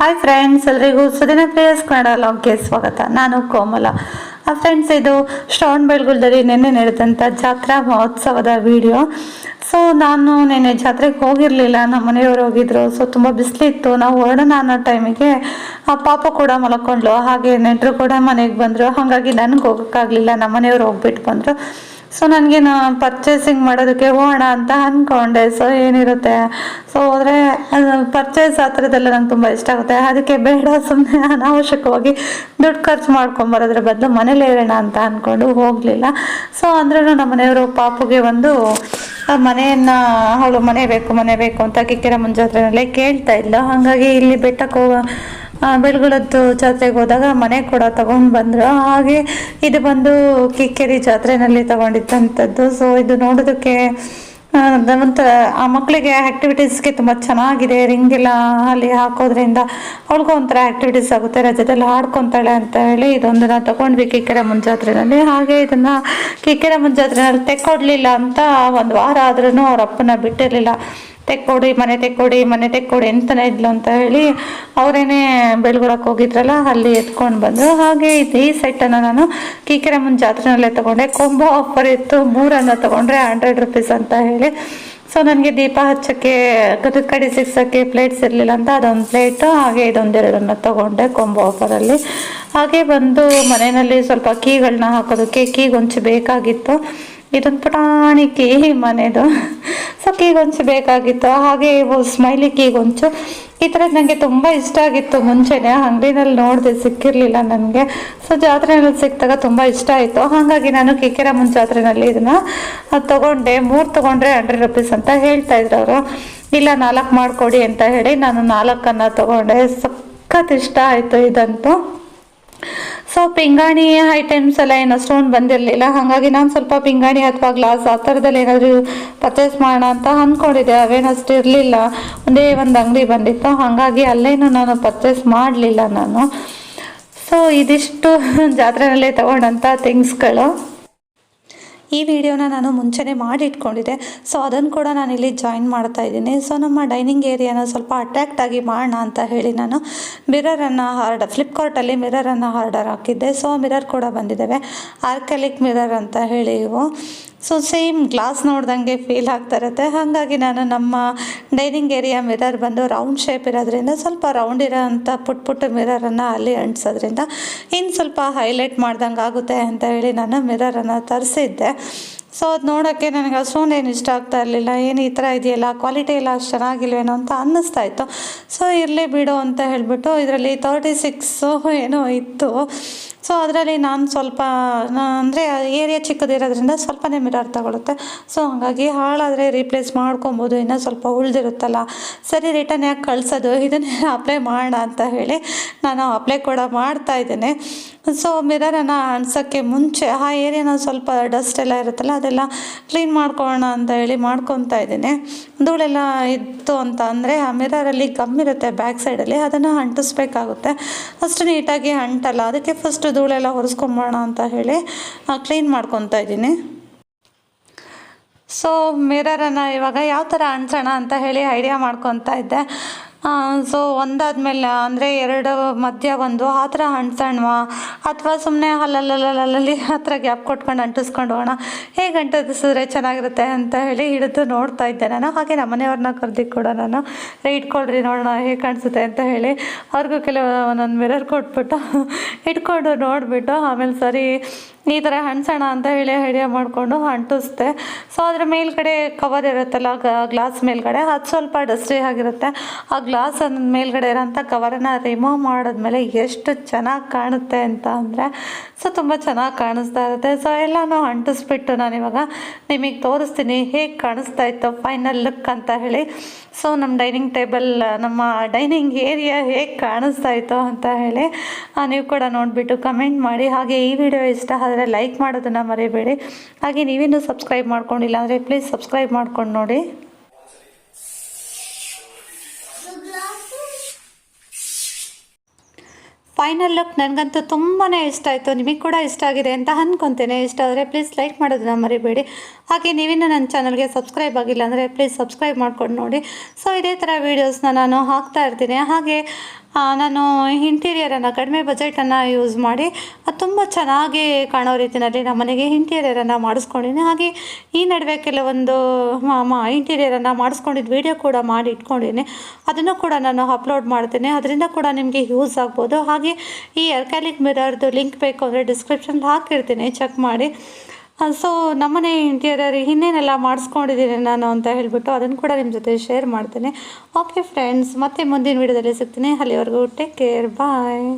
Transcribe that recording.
Hi friends ಎಲ್ರಿಗೂ ಸುದಿನ players Kannada ಲಾಗ್ಗೆ ಸ್ವಾಗತ. ನಾನು ಕೋಮಲ. ಫ್ರೆಂಡ್ಸ್ ಇದು ಶ್ರವಣ ಬೆಳಗುಳದಲ್ಲಿ ನಿನ್ನೆ ನಡೆದಂಥ ಜಾತ್ರಾ ಮಹೋತ್ಸವದ ವಿಡಿಯೋ ಸೊ ನಾನು ನಿನ್ನೆ ಜಾತ್ರೆಗೆ ಹೋಗಿರಲಿಲ್ಲ. ನಮ್ಮ ಮನೆಯವರು ಹೋಗಿದ್ರು. ಸೊ ತುಂಬ ಬಿಸಿಲಿತ್ತು ನಾವು ಹೊರಡೋಣ ಅನ್ನೋ ಟೈಮಿಗೆ ಆ ಪಾಪ ಕೂಡ ಮಲ್ಕೊಂಡ್ಲು ಹಾಗೆ ನೆಂಟರು ಕೂಡ ಮನೆಗೆ ಬಂದರು. ಹಾಗಾಗಿ ನನಗೆ ಹೋಗೋಕ್ಕಾಗಲಿಲ್ಲ. ನಮ್ಮ ಮನೆಯವರು ಹೋಗ್ಬಿಟ್ಟು ಬಂದರು. ಸೊ ನನಗೆ ನಾ ಪರ್ಚೇಸಿಂಗ್ ಮಾಡೋದಕ್ಕೆ ಹೋಗೋಣ ಅಂತ ಅಂದ್ಕೊಂಡೆ ಸೊ ಏನಿರುತ್ತೆ? ಸೊ ಹೋದರೆ ಪರ್ಚೇಸ್ ಆ ಥರದ್ದೆಲ್ಲ ನಂಗೆ ತುಂಬ ಇಷ್ಟ ಆಗುತ್ತೆ. ಅದಕ್ಕೆ ಬೇಡ ಸುಮ್ಮನೆ ಅನಾವಶ್ಯಕವಾಗಿ ದುಡ್ಡು ಖರ್ಚು ಮಾಡ್ಕೊಂಬರೋದ್ರ ಬದಲು ಮನೇಲೇ ಇರೋಣ ಅಂತ ಅಂದ್ಕೊಂಡು ಹೋಗಲಿಲ್ಲ. ಸೊ ಅಂದ್ರೂ ನಮ್ಮ ಮನೆಯವರು ಪಾಪುಗೆ ಒಂದು ಮನೆಯನ್ನು, ಅವಳು ಮನೆ ಬೇಕು ಮನೆ ಬೇಕು ಅಂತ ಕಿಕ್ಕಿರ ಮುಂಜಾತ್ರೆಯಲ್ಲೇ ಕೇಳ್ತಾ ಇದ್ಲು. ಹಾಗಾಗಿ ಇಲ್ಲಿ ಬೆಟ್ಟಕ್ಕೆ ಹೋಗೋ ಬೆಳಗುಳದ್ದು ಜಾತ್ರೆಗೆ ಹೋದಾಗ ಮನೆ ಕೂಡ ತಗೊಂಡು ಬಂದರು. ಹಾಗೆ ಇದು ಬಂದು ಕಿಕ್ಕೇರಿ ಜಾತ್ರೆನಲ್ಲಿ ತಗೊಂಡಿದ್ದಂಥದ್ದು ಸೊ ಇದು ನೋಡೋದಕ್ಕೆ ಒಂಥರ, ಆ ಮಕ್ಕಳಿಗೆ ಆ್ಯಕ್ಟಿವಿಟೀಸ್ಗೆ ತುಂಬ ಚೆನ್ನಾಗಿದೆ. ರಿಂಗ್ ಎಲ್ಲ ಅಲ್ಲಿ ಹಾಕೋದ್ರಿಂದ ಅವಳಿಗೂ ಒಂಥರ ಆ್ಯಕ್ಟಿವಿಟೀಸ್ ಆಗುತ್ತೆ. ರಜದಲ್ಲಿ ಹಾಡ್ಕೊತಾಳೆ ಅಂತ ಹೇಳಿ ಇದೊಂದನ್ನ ತಗೊಂಡ್ವಿ ಕಿಕ್ಕೆರೆ ಮುಂಜಾತ್ರೆಯಲ್ಲಿ ಹಾಗೆ ಇದನ್ನು ಕಿಕ್ಕೆರೆ ಮುಂಜಾತ್ರೆನಲ್ಲಿ ತೆಕ್ಕೊಡ್ಲಿಲ್ಲ ಅಂತ ಒಂದು ವಾರ ಆದ್ರೂ ಅವ್ರ ಅಪ್ಪನ ಬಿಟ್ಟಿರಲಿಲ್ಲ. ತೆಕ್ಕೊಡಿ, ಮನೆ ತೆಕ್ಕೊಡಿ ಮನೆ ತೆಕ್ಕೊಡಿ ಅಂತಾನೆ ಇದ್ಲು ಅಂತ ಹೇಳಿ ಅವರೇನೆ ಬೆಳ್ಗೊಳಕ್ಕೆ ಹೋಗಿದ್ರಲ್ಲ, ಅಲ್ಲಿ ಎತ್ಕೊಂಡು ಬಂದರು. ಹಾಗೆ ಇದು ಈ ಸೆಟ್ಟನ್ನು ನಾನು ಕೀಕೆರಮ್ಮನ ಜಾತ್ರೆನಲ್ಲೇ ತಗೊಂಡೆ. ಕೊಂಬೋ ಆಫರ್ ಇತ್ತು, ಮೂರನ್ನು ತಗೊಂಡ್ರೆ ಹಂಡ್ರೆಡ್ ರುಪೀಸ್ ಅಂತ ಹೇಳಿ. ಸೊ ನನಗೆ ದೀಪ ಹಚ್ಚಕ್ಕೆ ಗದದ ಕಡೆ ಸಿಕ್ಸೋಕ್ಕೆ ಪ್ಲೇಟ್ಸ್ ಇರಲಿಲ್ಲ ಅಂತ ಅದೊಂದು ಪ್ಲೇಟು ಹಾಗೆ ಇದೊಂದೆರಡನ್ನು ತಗೊಂಡೆ ಕೊಂಬೋ ಆಫರಲ್ಲಿ ಹಾಗೆ ಬಂದು ಮನೆಯಲ್ಲಿ ಸ್ವಲ್ಪ ಕೀಗಳನ್ನ ಹಾಕೋದಕ್ಕೆ, ಕೀಗೊಂಚು ಬೇಕಾಗಿತ್ತು. ಇದೊಂದು ಪುಟಾಣಿ ಕೀ ಮನೆದು. ಸೊ ಕೀಗೊಂಚು ಬೇಕಾಗಿತ್ತು. ಹಾಗೆ ಇವು ಸ್ಮೈಲಿ ಕೀಗೊಂಚು ಈ ಥರ ನನಗೆ ತುಂಬ ಇಷ್ಟ ಆಗಿತ್ತು ಮುಂಚೆನೆ. ಅಂಗಡಿನಲ್ಲಿ ನೋಡಿದೆ ಸಿಕ್ಕಿರಲಿಲ್ಲ ನನಗೆ. ಸೊ ಜಾತ್ರೆನಲ್ಲಿ ಸಿಕ್ಕಿದಾಗ ತುಂಬ ಇಷ್ಟ ಆಯಿತು. ಹಾಗಾಗಿ ನಾನು ಕಿಕ್ಕೆರಮ್ಮನ ಜಾತ್ರೆನಲ್ಲಿ ಇದನ್ನು ತೊಗೊಂಡೆ. ಮೂರು ತೊಗೊಂಡ್ರೆ ಹಂಡ್ರೆಡ್ ರುಪೀಸ್ ಅಂತ ಹೇಳ್ತಾ ಇದ್ರು ಅವರು ಇಲ್ಲ, ನಾಲ್ಕು ಮಾಡಿಕೊಡಿ ಅಂತ ಹೇಳಿ ನಾನು ನಾಲ್ಕನ್ನು ತೊಗೊಂಡೆ. ಸಖತ್ ಇಷ್ಟ ಆಯಿತು ಇದಂತೂ. ಸೊ ಪಿಂಗಾಣಿ ಐಟಮ್ಸ್ ಎಲ್ಲ ಏನು ಅಷ್ಟೊಂದು ಬಂದಿರಲಿಲ್ಲ. ಹಾಗಾಗಿ ನಾನು ಸ್ವಲ್ಪ ಪಿಂಗಾಣಿ ಅಥವಾ ಗ್ಲಾಸ್ ಆ ಥರದಲ್ಲಿ ಏನಾದರೂ ಪರ್ಚೇಸ್ ಮಾಡೋಣ ಅಂತ ಅಂದ್ಕೊಂಡಿದ್ದೆ ಅವೇನಷ್ಟು ಇರಲಿಲ್ಲ. ಒಂದೇ ಒಂದು ಅಂಗಡಿ ಬಂದಿತ್ತು. ಹಾಗಾಗಿ ಅಲ್ಲೇನು ನಾನು ಪರ್ಚೇಸ್ ಮಾಡಲಿಲ್ಲ ನಾನು. ಸೊ ಇದಿಷ್ಟು ಜಾತ್ರೆನಲ್ಲೇ ತಗೊಂಡಂಥ ಥಿಂಗ್ಸ್ಗಳು ಈ ವಿಡಿಯೋನ ನಾನು ಮುಂಚೆನೇ ಮಾಡಿ ಇಟ್ಕೊಂಡಿದ್ದೆ ಸೊ ಅದನ್ನು ಕೂಡ ನಾನು ಇಲ್ಲಿ ಜಾಯಿನ್ ಮಾಡ್ತಾ ಇದ್ದೀನಿ. ಸೊ ನಮ್ಮ ಡೈನಿಂಗ್ ಏರಿಯಾನ ಸ್ವಲ್ಪ ಅಟ್ರ್ಯಾಕ್ಟಾಗಿ ಮಾಡೋಣ ಅಂತ ಹೇಳಿ ನಾನು ಮಿರರನ್ನು ಹಾರ್ಡರ್ ಫ್ಲಿಪ್ಕಾರ್ಟಲ್ಲಿ ಮಿರರನ್ನು ಹಾರ್ಡರ್ ಹಾಕಿದ್ದೆ. ಸೊ ಮಿರರ್ ಕೂಡ ಬಂದಿದ್ದಾವೆ. ಆರ್ಕಲಿಕ್ ಮಿರರ್ ಅಂತ ಹೇಳಿ ಇವು. ಸೊ ಸೇಮ್ ಗ್ಲಾಸ್ ನೋಡ್ದಂಗೆ ಫೀಲ್ ಆಗ್ತಾ ಇರುತ್ತೆ. ಹಾಗಾಗಿ ನಾನು ನಮ್ಮ ಡೈನಿಂಗ್ ಏರಿಯಾ ಮಿರರ್ ಬಂದು ರೌಂಡ್ ಶೇಪ್ ಇರೋದ್ರಿಂದ ಸ್ವಲ್ಪ ರೌಂಡ್ ಇರೋ ಅಂಥ ಪುಟ್ ಪುಟ್ಟ ಮಿರರನ್ನು ಅಲ್ಲಿ ಅಂಟಿಸೋದ್ರಿಂದ ಇನ್ನು ಸ್ವಲ್ಪ ಹೈಲೈಟ್ ಮಾಡ್ದಂಗೆ ಆಗುತ್ತೆ ಅಂತ ಹೇಳಿ ನಾನು ಮಿರರನ್ನು ತರಿಸಿದ್ದೆ. ಸೊ ಅದು ನೋಡೋಕ್ಕೆ ನನಗೆ ಅಷ್ಟೊಂದು ಏನು ಇಷ್ಟ ಆಗ್ತಾ ಇರಲಿಲ್ಲ. ಏನು ಈ ಥರ ಇದೆಯಲ್ಲ? ಕ್ವಾಲಿಟಿ ಎಲ್ಲ ಅಷ್ಟು ಚೆನ್ನಾಗಿಲ್ವೇನೋ ಅಂತ ಅನ್ನಿಸ್ತಾ ಇತ್ತು. ಸೊ ಇರಲಿ ಬಿಡು ಅಂತ ಹೇಳಿಬಿಟ್ಟು ಇದರಲ್ಲಿ ತರ್ಟಿ ಸಿಕ್ಸು ಏನೋ ಇತ್ತು. ಸೊ ಅದರಲ್ಲಿ ನಾನು ಸ್ವಲ್ಪ ಅಂದರೆ ಏರಿಯಾ ಚಿಕ್ಕದಿರೋದ್ರಿಂದ ಸ್ವಲ್ಪನೇ ಮಿರರ್ ತಗೊಳುತ್ತೆ. ಸೊ ಹಾಗಾಗಿ ಹಾಳಾದರೆ ರೀಪ್ಲೇಸ್ ಮಾಡ್ಕೊಬೋದು, ಇನ್ನೂ ಸ್ವಲ್ಪ ಉಳಿದಿರುತ್ತಲ್ಲ. ಸರಿ ರಿಟರ್ನ್ ಯಾಕೆ ಕಳಿಸೋದು? ಇದನ್ನೇ ಅಪ್ಲೈ ಮಾಡೋಣ ಅಂತ ಹೇಳಿ ನಾನು ಅಪ್ಲೈ ಕೂಡ ಮಾಡ್ತಾ ಇದ್ದೇನೆ. ಸೊ ಮಿರರನ್ನು ಅಣ್ಸೋಕ್ಕೆ ಮುಂಚೆ, ಆ ಏರಿಯಾನ ಸ್ವಲ್ಪ ಡಸ್ಟ್ ಎಲ್ಲ ಇರುತ್ತಲ್ಲ, ಅದೆಲ್ಲ ಕ್ಲೀನ್ ಮಾಡ್ಕೊಳ್ಳೋಣ ಅಂತ ಹೇಳಿ ಮಾಡ್ಕೊತಾ ಇದ್ದೀನಿ. ಧೂಳೆಲ್ಲ ಇತ್ತು ಅಂತ ಅಂದರೆ, ಆ ಮಿರರಲ್ಲಿ ಗಮ್ ಇರುತ್ತೆ ಬ್ಯಾಕ್ ಸೈಡಲ್ಲಿ ಅದನ್ನು ಅಂಟಿಸ್ಬೇಕಾಗುತ್ತೆ. ಫಸ್ಟ್ ನೀಟಾಗಿ ಅಂಟಲ್ಲ, ಅದಕ್ಕೆ ಫಸ್ಟ್ ಧೂಳೆಲ್ಲ ಹೊರಿಸ್ಕೊಂಬೋಣ ಅಂತ ಹೇಳಿ ಕ್ಲೀನ್ ಮಾಡ್ಕೊತಾ ಇದ್ದೀನಿ. ಸೊ ಮಿರರನ್ನು ಇವಾಗ ಯಾವ ಥರ ಅಂಟಿಸೋಣ ಅಂತ ಹೇಳಿ ಐಡಿಯಾ ಮಾಡ್ಕೊತಾ ಇದ್ದೆ. ಸೊ ಒಂದಾದ್ಮೇಲೆ ಅಂದರೆ ಎರಡು ಮಧ್ಯ ಒಂದು ಆ ಥರ ಅಂಟ್ಸೋಣವಾ ಅಥವಾ ಸುಮ್ಮನೆ ಅಲ್ಲಲ್ಲಲ್ಲಲ್ಲಿ ಹತ್ರ ಗ್ಯಾಪ್ ಕೊಟ್ಕೊಂಡು ಅಂಟಿಸ್ಕೊಂಡು ಹೋಗೋಣ. ಹೇಗೆ ಅಂಟಿಸಿದ್ರೆ ಚೆನ್ನಾಗಿರುತ್ತೆ ಅಂತ ಹೇಳಿ ಹಿಡಿದು ನೋಡ್ತಾ ಇದ್ದೆ ನಾನು. ಹಾಗೆ ನಮ್ಮ ಮನೆಯವ್ರನ್ನ ಕರೆದಿ ಕೂಡ ನಾನು. "ರೇ, ಇಟ್ಕೊಳ್ರಿ ನೋಡೋಣ ಹೇಗೆ ಕಾಣಿಸುತ್ತೆ ಅಂತ ಹೇಳಿ ಅವ್ರಿಗೂ ಕೆಲವು ಒಂದೊಂದು ಮಿರರ್ ಕೊಟ್ಬಿಟ್ಟು ಇಟ್ಕೊಂಡು ನೋಡಿಬಿಟ್ಟು ಆಮೇಲೆ ಸರಿ ಈ ಥರ ಹಣ್ಸೋಣ ಅಂತ ಹೇಳಿ ಐಡಿಯಾ ಮಾಡಿಕೊಂಡು ಅಂಟಿಸ್ದೆ. ಸೊ ಅದರ ಮೇಲ್ಗಡೆ ಕವರ್ ಇರುತ್ತಲ್ಲ ಗ್ಲಾಸ್ ಮೇಲ್ಗಡೆ, ಅದು ಸ್ವಲ್ಪ ಡಸ್ಟಿ ಆಗಿರುತ್ತೆ. ಆ ಗ್ಲಾಸ್ ಮೇಲ್ಗಡೆ ಇರೋಂಥ ಕವರನ್ನು ರಿಮೂವ್ ಮಾಡಿದ್ಮೇಲೆ ಎಷ್ಟು ಚೆನ್ನಾಗಿ ಕಾಣುತ್ತೆ ಅಂತ ಅಂದರೆ, ಸೊ, ತುಂಬ ಚೆನ್ನಾಗಿ ಕಾಣಿಸ್ತಾ ಇರುತ್ತೆ. ಸೊ ಎಲ್ಲನೂ ಅಂಟಿಸ್ಬಿಟ್ಟು ನಾನಿವಾಗ ನಿಮಗೆ ತೋರಿಸ್ತೀನಿ ಹೇಗೆ ಕಾಣಿಸ್ತಾ ಇತ್ತು ಫೈನಲ್ ಲುಕ್ ಅಂತ ಹೇಳಿ. ಸೊ ನಮ್ಮ ಡೈನಿಂಗ್ ಟೇಬಲ್ ನಮ್ಮ ಡೈನಿಂಗ್ ಏರಿಯಾ ಹೇಗೆ ಕಾಣಿಸ್ತಾ ಇತ್ತು ಅಂತ ಹೇಳಿ ನೀವು ಕೂಡ ನೋಡಿಬಿಟ್ಟು ಕಮೆಂಟ್ ಮಾಡಿ. ಹಾಗೆ ಈ ವಿಡಿಯೋ ಇಷ್ಟ ಆದರೆ ಲೈಕ್ ಮಾಡೋದನ್ನು ಮರೆಯಬೇಡಿ ಹಾಗೆ ನೀವೇನು ಸಬ್ಸ್ಕ್ರೈಬ್ ಮಾಡ್ಕೊಂಡಿಲ್ಲ ಅಂದರೆ ಪ್ಲೀಸ್ ಸಬ್ಸ್ಕ್ರೈಬ್ ಮಾಡ್ಕೊಂಡು ನೋಡಿ. ಫೈನಲ್ ಲುಕ್ ನನಗಂತೂ ತುಂಬಾ ಇಷ್ಟ ಆಯಿತು. ನಿಮಗೆ ಕೂಡ ಇಷ್ಟ ಆಗಿದೆ ಅಂತ ಅಂದ್ಕೊತೇನೆ ಇಷ್ಟ ಆದರೆ ಪ್ಲೀಸ್ ಲೈಕ್ ಮಾಡೋದನ್ನ ಮರಿಬೇಡಿ. ಹಾಗೆ ನೀವಿನ್ನೂ ನನ್ನ ಚಾನಲ್ಗೆ ಸಬ್ಸ್ಕ್ರೈಬ್ ಆಗಿಲ್ಲ ಅಂದರೆ ಪ್ಲೀಸ್ ಸಬ್ಸ್ಕ್ರೈಬ್ ಮಾಡ್ಕೊಂಡು ನೋಡಿ. ಸೊ ಇದೇ ಥರ ವೀಡಿಯೋಸ್ನ ನಾನು ಹಾಕ್ತಾ ಇರ್ತೀನಿ. ಹಾಗೆ ನಾನು ಇಂಟೀರಿಯರನ್ನು, ಕಡಿಮೆ ಬಜೆಟನ್ನು ಯೂಸ್ ಮಾಡಿ ಅದು ತುಂಬ ಚೆನ್ನಾಗಿ ಕಾಣೋ ರೀತಿಯಲ್ಲಿ ನಮ್ಮ ಮನೆಗೆ ಇಂಟೀರಿಯರನ್ನು ಮಾಡಿಸ್ಕೊಂಡಿದ್ದೀನಿ ಹಾಗೆ ಈ ನಡುವೆ ಕೆಲವೊಂದು ಇಂಟೀರಿಯರನ್ನು ಮಾಡಿಸ್ಕೊಂಡಿದ್ದು ವಿಡಿಯೋ ಕೂಡ ಮಾಡಿ ಇಟ್ಕೊಂಡಿದ್ದೀನಿ ಅದನ್ನು ಕೂಡ ನಾನು ಅಪ್ಲೋಡ್ ಮಾಡ್ತೀನಿ. ಅದರಿಂದ ಕೂಡ ನಿಮಗೆ ಯೂಸ್ ಆಗ್ಬೋದು. ಹಾಗೆ ಈ ಎರ್ಕ್ಯಾಲಿಕ್ ಮಿರರ್ದು ಲಿಂಕ್ ಬೇಕು ಅಂದರೆ ಡಿಸ್ಕ್ರಿಪ್ಷನ್ ಹಾಕಿರ್ತೀನಿ. ಚೆಕ್ ಮಾಡಿ. ಸೊ ನಮ್ಮನೆ ಇಂಟೀರಿಯರ್ ಇನ್ನೇನೆಲ್ಲ ಮಾಡಿಸ್ಕೊಂಡಿದ್ದೀನಿ ನಾನು ಅಂತ ಹೇಳಿಬಿಟ್ಟು ಅದನ್ನು ಕೂಡ ನಿಮ್ಮ ಜೊತೆ ಶೇರ್ ಮಾಡ್ತೇನೆ. ಓಕೆ ಫ್ರೆಂಡ್ಸ್ ಮತ್ತೆ ಮುಂದಿನ ವೀಡಿಯೋದಲ್ಲಿ ಸಿಗ್ತೀನಿ. ಅಲ್ಲಿವರೆಗೂ ಟೇಕ್ ಕೇರ್ ಬಾಯ್